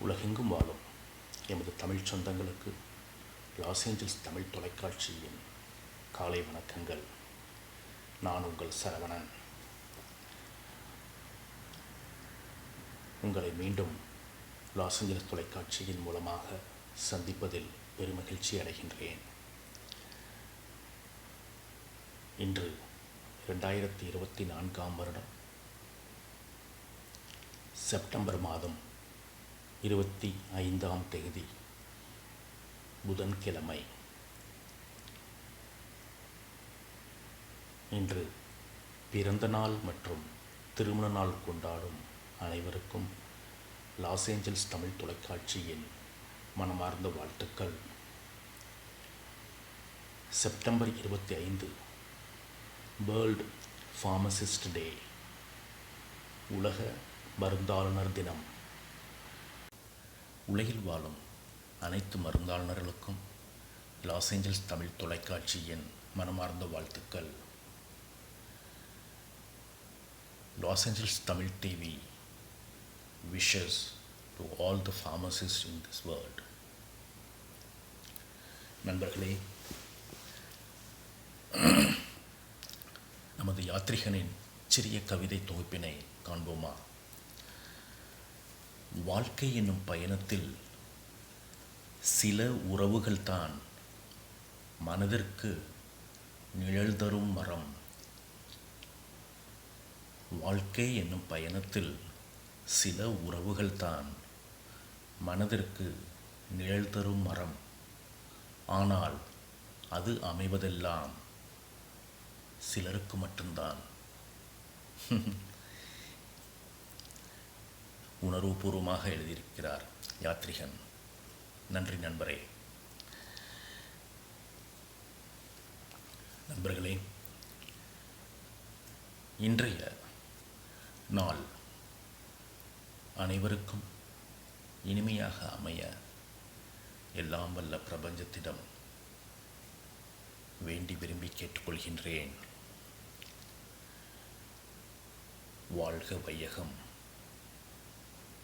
உலகெங்கும் வாழும் எமது தமிழ் சொந்தங்களுக்கு லாஸ் ஏஞ்சல்ஸ் தமிழ் தொலைக்காட்சியின் காலை வணக்கங்கள். நான் உங்கள் சரவணன். உங்களை மீண்டும் லாஸ் ஏஞ்சல்ஸ் தொலைக்காட்சியின் மூலமாக சந்திப்பதில் பெருமகிழ்ச்சி அடைகின்றேன். இன்று ரெண்டாயிரத்தி இருபத்தி நான்காம் வருடம். செப்டம்பர் மாதம் இருபத்தி ஐந்தாம் தேதி புதன்கிழமை. இன்று பிறந்த நாள் மற்றும் திருமண நாள் கொண்டாடும் அனைவருக்கும் லாஸ் ஏஞ்சல்ஸ் தமிழ் தொலைக்காட்சியின் மனமார்ந்த வாழ்த்துக்கள். செப்டம்பர் இருபத்தி ஐந்து வேர்ல்டு ஃபார்மசிஸ்ட் டே உலக மருந்தாளுநர் தினம். உலகில் வாழும் அனைத்து மருந்தாளுநர்களுக்கும் லாஸ் ஏஞ்சல்ஸ் தமிழ் தொலைக்காட்சியின் மனமார்ந்த வாழ்த்துக்கள். Los Angeles Tamil TV wishes to all the pharmacist in this world நண்பர்களே நமது யாத்ரிகனின் சிறிய கவிதை தொகுப்பினை காண்போமா? வாழ்க்கை என்னும் பயணத்தில் சில உறவுகள்தான் மனதிற்கு நிழல் தரும் மரம். வாழ்க்கை என்னும் பயணத்தில் சில உறவுகள்தான் மனதிற்கு நிழல் தரும் மரம். ஆனால் அது அமைவதெல்லாம் சிலருக்கு மட்டும்தான். உணர்வுபூர்வமாக எழுதியிருக்கிறார் யாத்ரிகன். நன்றி நண்பரே. நண்பர்களே இன்றைய நாள் அனைவருக்கும் இனிமையாக அமைய எல்லாம் வல்ல பிரபஞ்சத்திடம் வேண்டி விரும்பி கேட்டுக்கொள்கின்றேன். வாழ்க வையகம்.